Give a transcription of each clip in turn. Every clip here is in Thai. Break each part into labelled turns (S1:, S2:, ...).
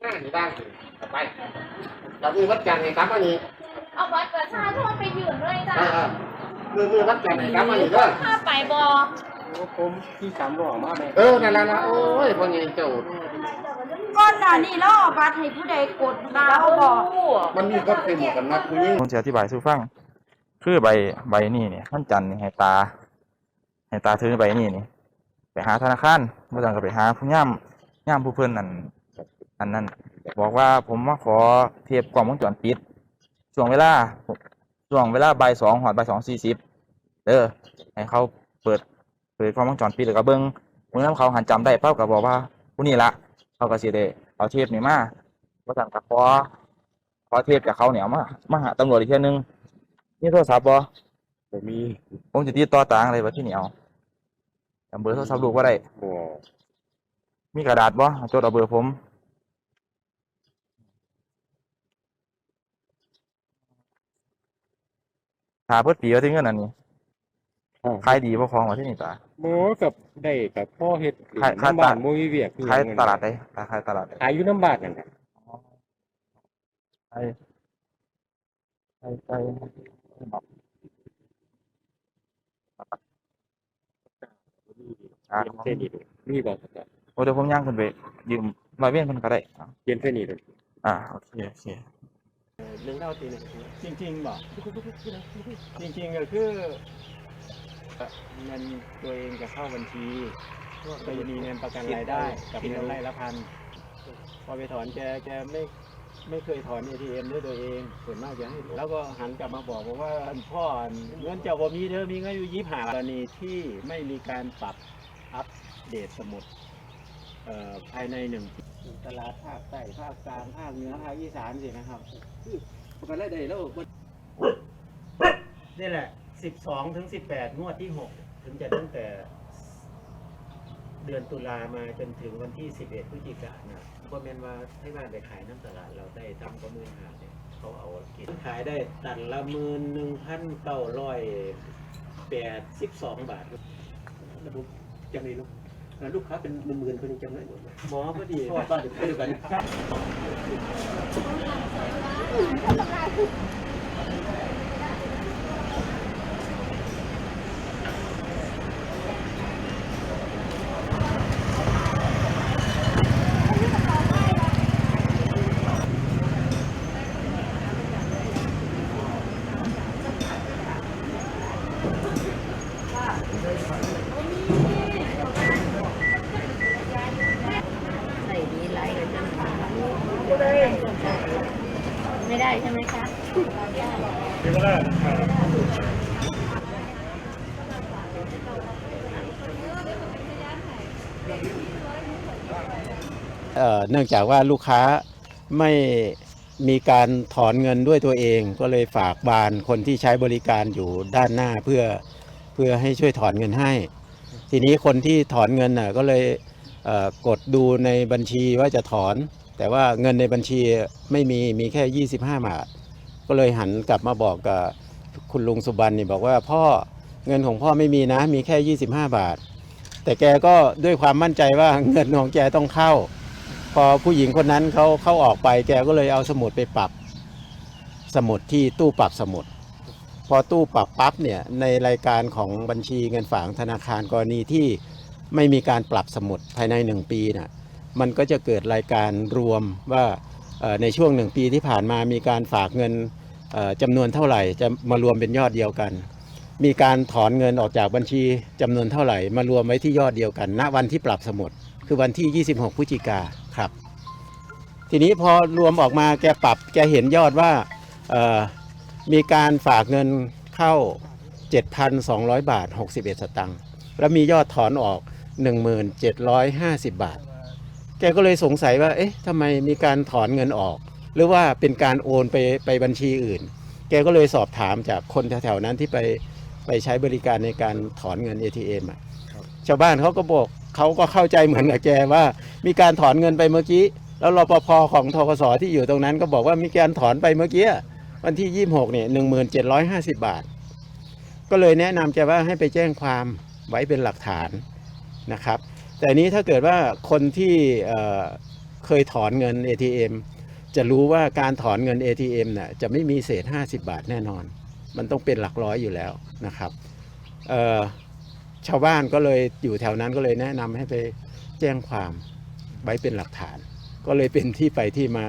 S1: หน้าอยู่บ้านสิไปเรามีวัดจันทร์ไงครับอันนี้
S2: เอาบัตรประชาชนไปยืนเลยจ้ะ
S1: เออมือมือวัดจันทร์ไงครับอันนี้เด้อ
S2: ถ้าไปบอ
S3: ผมที่สามหล่อมากเลย
S1: เออนั่นละนะโอ้ยพ่อใหญ่เจ้า
S4: ก่อนหน้านี้เราเอาบัตรให้ผู้ใดกดเราบอก
S1: มันมีคนเป็นหมวกกันน็อกผู้หญิง
S5: ผมจะอธิบายสู่ฟัง คือใบใบนี้เนี่ยท่านจันทร์นี่ให้ตาให้ตาถือใบนี้นี่ไปหาธนาคารเมื่อจังก็ไปหาผู้ย่ำย่ำผู้เพิ่นนั่น อันนั้นบอกว่าผมมาขอเทียบกล้องวงจรปิดช่วงเวลาช่วงเวลาบ่ายสองหอดบ่ายสองสี่สิบเด้อให้เขาเปิดเปิดกล้องวงจรปิดแล้วก็เบิ้งเมื่อเขาหันจำได้เป้าก็บอกว่าผู้นี้ละเขาก็สิได้เอาเทปนี่มาว่าสั่งกับขอขอเทปกับเขาเนี่ยเอามามาหาตำรวจอีกเที่ยนึงนี่โทรศัพท์บ่
S3: ผมมี
S5: ผมจะติดต่อตางอะไรวะที่นี่เอาจำเบอร์โทรศัพท์ลูกว่าได้
S3: บ่
S5: มีกระดาษบ่จดเอาเบอร์ผม หาเพื่อปีว่าที่เงินอันนี้ขายดีบ่ของว่าที่นี่ตา
S3: โมกับได้กับพ่อเฮ็ด
S5: ขายขาย
S3: น้ำบ้าน
S5: ตลาด
S3: โมมีเวียก
S5: ขายตลาดได้ตาขายตลาดได้
S3: ขายอยู่น้ำบ้านนั่นแหละ
S5: ขายขายขายอ่า
S3: เส้นนี้มีบอกกับ
S5: โอ้เดี๋ยวผมย่างขึ้นไปยืมร้อยเวียนคนก็ได้อ่า
S3: เปลี่ยนเส้นนี้เลย
S5: อ่าโอเคโอเค
S3: หนึ่งเท่าตีหนึ่งจริงๆบอกจริงๆก็คือเงินตัวเองจะเข้าบัญชีก็จะมีเงินประกันรายได้กับเงินไร่ละพันพอไปถอนแกแกไม่ไม่เคยถอน ATM ด้วยตัวเองส่วนมากจะให้แล้วก็หันกลับมาบอกผมว่าพ่อเงินเจ้าบ่มีเธอมีเงินอยู่ยี่สิบห้ากรณีที่ไม่มีการปรับอัปเดตสมุดเอ่อภายในหนึ่ง ตลาดภาคใต้ภาคกลางภาคเหนือภาคอีสานสินะครับประกันรายได้แล้วนี่แหละสิบสองถึงสิบแปดงวดที่หกถึงจะตั้งแต่เดือนตุลามาจนถึงวันที่ 11 พฤศจิกายนนะก็แมนว่าให้บ้านไปขายน้ำตลาดเราได้ตำก็มื่นหาเนี่ยเขาเอากินขายได้ตันละหมื่นหนึ่งพันเก้าร้อยแปดสิบสองบาทระบบจังเลยลูก ลูกค้าเป็นหมื่นๆคนยังจำได้หมดหมอพอดีบ้านเดียวกันครับ
S2: ใส่ดีไลท์เลยจ้ะ ไม่ได้ใช่ไหมคะ
S6: เอ่อเนื่องจากว่าลูกค้าไม่มีการถอนเงินด้วยตัวเอง ก็เลยฝากบานคนที่ใช้บริการอยู่ด้านหน้าเพื่อเพื่อให้ช่วยถอนเงินให้ ทีนี้คนที่ถอนเงินน่ะก็เลยเกดดูในบัญชีว่าจะถอน แต่ว่าเงินในบัญชีไม่มีมีแค่ 25 บาท ก็เลยหันกลับมาบอกกับคุณลุงสุบันนี่บอกว่าพ่อเงินของพ่อไม่มีนะมีแค่ 25 บาท แต่แกก็ด้วยความมั่นใจว่าเงินของแกต้องเข้า พอผู้หญิงคนนั้นเขาเข้าออกไป แกก็เลยเอาสมุดไปปรับ สมุดที่ตู้ปรับสมุด พอตู้ปรับปั๊บเนี่ยในรายการของบัญชีเงินฝากธนาคารกรณีที่ไม่มีการปรับสมุดภายในหนึ่งปีน่ะ มันก็จะเกิดรายการรวมว่าในช่วงหนึ่งปีที่ผ่านมามีการฝากเงินจำนวนเท่าไหร่จะมารวมเป็นยอดเดียวกัน มีการถอนเงินออกจากบัญชีจำนวนเท่าไหร่ มารวมไว้ที่ยอดเดียวกัน ณวันที่ปรับสมุดคือวันที่ 26พฤศจิกาครับ ทีนี้พอรวมออกมาแกปรับแกเห็นยอดว่ามีการฝากเงินเข้า 7,200 บาท 61 สตังค์แล้วมียอดถอนออก 1750 บาท แกก็เลยสงสัยว่า เอ๊ะทำไมมีการถอนเงินออก หรือว่าเป็นการโอนไปไปบัญชีอื่น แกก็เลยสอบถามจากคนแถวๆนั้นที่ไปไปใช้บริการในการถอนเงิน ATM อะชาวบ้านเขาก็บอกเขาก็เข้าใจเหมือนกับแกว่า มีการถอนเงินไปเมื่อกี้ แล้วรปภของทกสที่อยู่ตรงนั้นก็บอกว่ามีการถอนไปเมื่อกี้วันที่ 26เนี่ย1750 บาท ก็เลยแนะนำแกว่าให้ไปแจ้งความไว้เป็นหลักฐานนะครับ แต่นี้ถ้าเกิดว่าคนที่เคยถอนเงิน ATM จะรู้ว่าการถอนเงิน ATM น่ะจะไม่มีเศษ 50 บาทแน่นอน มันต้องเป็นหลักร้อยอยู่แล้วนะครับชาวบ้านก็เลยอยู่แถวนั้นก็เลยแนะนำให้ไปแจ้งความไว้เป็นหลักฐาน ก็เลยเป็นที่ไปที่มา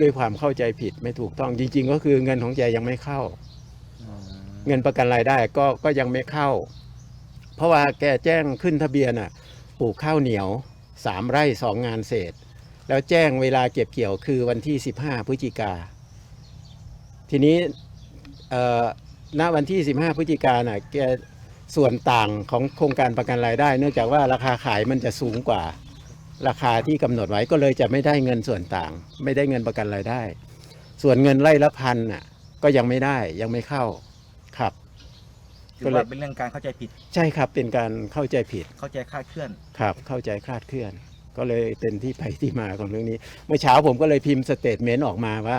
S6: ด้วยความเข้าใจผิดไม่ถูกต้องจริง ๆ ก็คือเงินของแกยังไม่เข้า เงินประกันรายได้ก็ก็ยังไม่เข้า เพราะว่าแกแจ้งขึ้นทะเบียนอะ ปลูกข้าวเหนียวสามไร่สองงานเศษ แล้วแจ้งเวลาเก็บเกี่ยวคือวันที่ 15 พฤศจิกา ทีนี้ณวันที่ 15 พฤศจิกาน่ะแกส่วนต่างของโครงการประกันรายได้ เนื่องจากว่าราคาขายมันจะสูงกว่าราคาที่กำหนดไว้ก็เลยจะไม่ได้เงินส่วนต่าง ไม่ได้เงินประกันรายได้ ส่วนเงินไร่ละพันน่ะก็ยังไม่ได้ยังไม่เข้า
S5: ถือว่าเป็นเรื่องการเข้าใจผิด
S6: ใช่ครับเป็นการเข้าใจผิด
S5: เข้าใจคลาดเคลื่อน
S6: ครับ เข้าใจคลาดเคลื่อน ก็เลยเป็นที่ไปที่มาของเรื่องนี้ เมื่อเช้าผมก็เลยพิมพ์สเตทเมนต์ออกมาว่า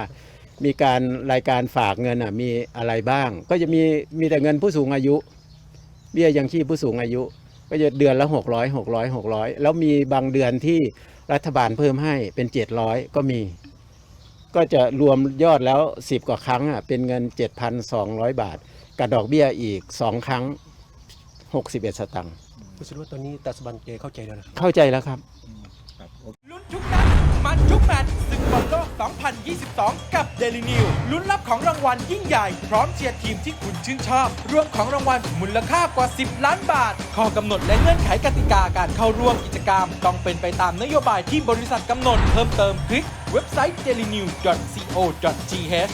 S6: มีการรายการฝากเงินอะมีอะไรบ้าง ก็จะมีมีแต่เงินผู้สูงอายุ เบี้ยยังชีพผู้สูงอายุ ก็จะเดือนละ 600 600 600 แล้วมีบางเดือนที่รัฐบาลเพิ่มให้เป็น 700 ก็มี ก็จะรวมยอดแล้ว 10 กว่าครั้งอะเป็นเงิน 7,200 บาท กับดอกเบี้ยอีก2ครั้ง 61 สตังค์
S7: รู้สึกว่าตอนนี้ตัสบันเกเข้าใจแล้วนะ
S6: เข้าใจแล้วครับ
S8: ลุ้นทุกนัดมันทุกแมตช์ศึกบอลโลก 2022 กับ Daily New ลุ้นรับของรางวัลยิ่งใหญ่ พร้อมเชียร์ทีมที่คุณชื่นชอบ รวมของรางวัลมูลค่ากว่า 10 ล้านบาท ข้อกำหนดและเงื่อนไขกติกาการเข้าร่วมกิจกรรม ต้องเป็นไปตามนโยบายที่บริษัทกำหนด เพิ่มเติมคลิกเว็บไซต์ dailynew.co.th